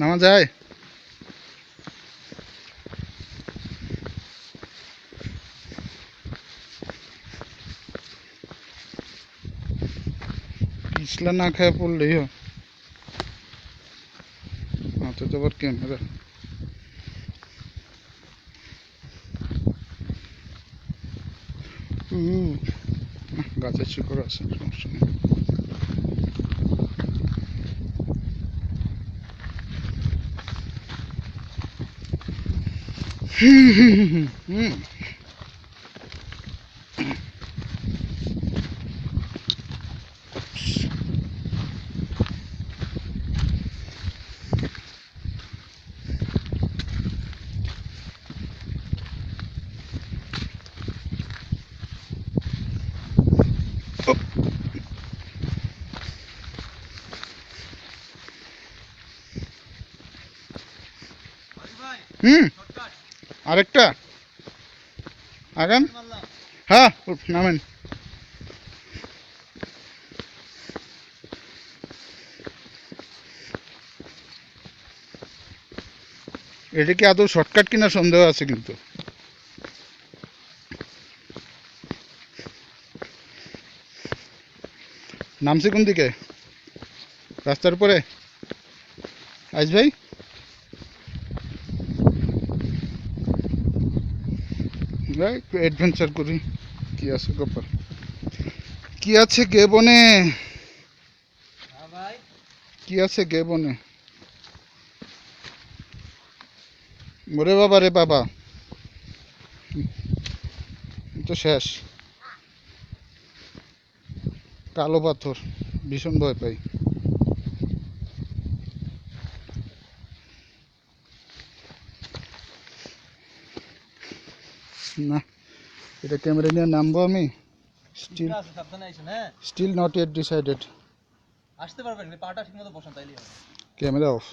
নামা যায়। পিছলা না খায় পড়লেই হয়। হাতে তো আবার ক্যামেরা গাছের শিকড় আছে, সমস্যা নেই। うん。আরেকটা? আগান। হ্যাঁ নামেন। এটা কি আদৌ শর্টকাট কিনা সন্দেহ আছে কিন্তু। নামছে কোন দিকে? রাস্তার উপরে? আইস ভাই? যাই একটু অ্যাডভেঞ্চার করি। কি আছে গোপাল? কি আছে গে বনে? কি আছে গে বনে? ওরে বাবা রে বাবা। তো শেষ। কালো পাথর, ভীষণ ভয় পাই। না। এটা ক্যামেরা নিয়ে নামবো আমি। Still still not yet decided আসতে পারবেন পাটা ঠিক মতো বসান তাইলে ক্যামেরা অফ